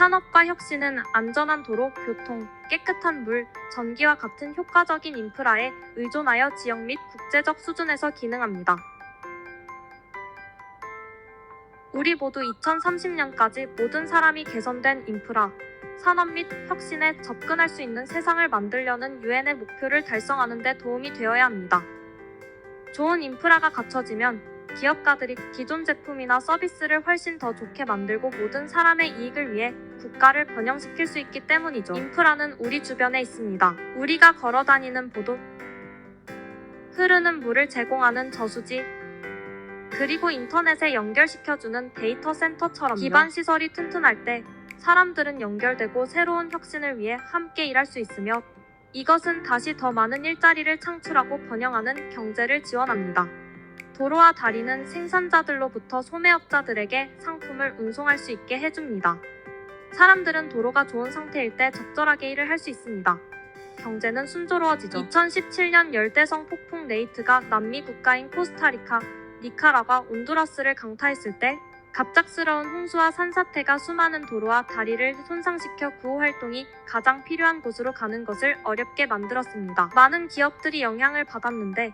산업과 혁신은 안전한 도로, 교통, 깨끗한 물, 전기와 같은 효과적인 인프라에 의존하여 지역 및 국제적 수준에서 기능합니다. 우리 모두 2030년까지 모든 사람이 개선된 인프라, 산업 및 혁신에 접근할 수 있는 세상을 만들려는 유엔의 목표를 달성하는 데 도움이 되어야 합니다. 좋은 인프라가 갖춰지면 기업가들이 기존 제품이나 서비스를 훨씬 더 좋게 만들고 모든 사람의 이익을 위해 국가를 번영시킬 수 있기 때문이죠. 인프라는 우리 주변에 있습니다. 우리가 걸어 다니는 보도, 흐르는 물을 제공하는 저수지, 그리고 인터넷에 연결시켜주는 데이터 센터처럼 기반 시설이 튼튼할 때 사람들은 연결되고 새로운 혁신을 위해 함께 일할 수 있으며 이것은 다시 더 많은 일자리를 창출하고 번영하는 경제를 지원합니다. 도로와 다리는 생산자들로부터 소매업자들에게 상품을 운송할 수 있게 해줍니다. 사람들은 도로가 좋은 상태일 때 적절하게 일을 할 수 있습니다. 경제는 순조로워지죠. 2017년 열대성 폭풍 네이트가 남미 국가인 코스타리카, 니카라과 온두라스를 강타했을 때 갑작스러운 홍수와 산사태가 수많은 도로와 다리를 손상시켜 구호 활동이 가장 필요한 곳으로 가는 것을 어렵게 만들었습니다. 많은 기업들이 영향을 받았는데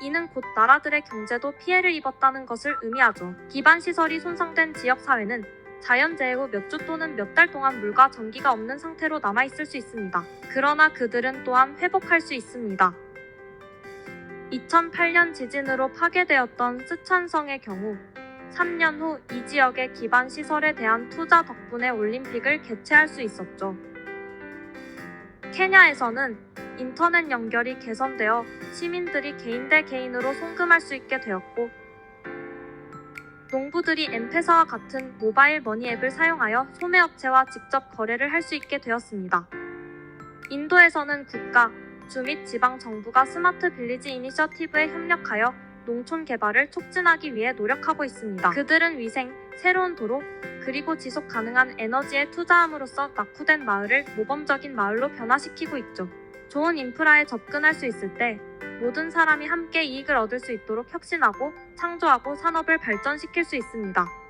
이는 곧 나라들의 경제도 피해를 입었다는 것을 의미하죠. 기반 시설이 손상된 지역 사회는 자연재해 후 몇 주 또는 몇 달 동안 물과 전기가 없는 상태로 남아 있을 수 있습니다. 그러나 그들은 또한 회복할 수 있습니다. 2008년 지진으로 파괴되었던 스촨성의 경우 3년 후 이 지역의 기반 시설에 대한 투자 덕분에 올림픽을 개최할 수 있었죠. 케냐에서는 인터넷 연결이 개선되어 시민들이 개인 대 개인으로 송금할 수 있게 되었고 농부들이 엠페사와 같은 모바일 머니 앱을 사용하여 소매업체와 직접 거래를 할 수 있게 되었습니다. 인도에서는 국가, 주 및 지방 정부가 스마트 빌리지 이니셔티브에 협력하여 농촌 개발을 촉진하기 위해 노력하고 있습니다. 그들은 위생, 새로운 도로, 그리고 지속 가능한 에너지에 투자함으로써 낙후된 마을을 모범적인 마을로 변화시키고 있죠. 좋은 인프라에 접근할 수 있을 때 모든 사람이 함께 이익을 얻을 수 있도록 혁신하고 창조하고 산업을 발전시킬 수 있습니다.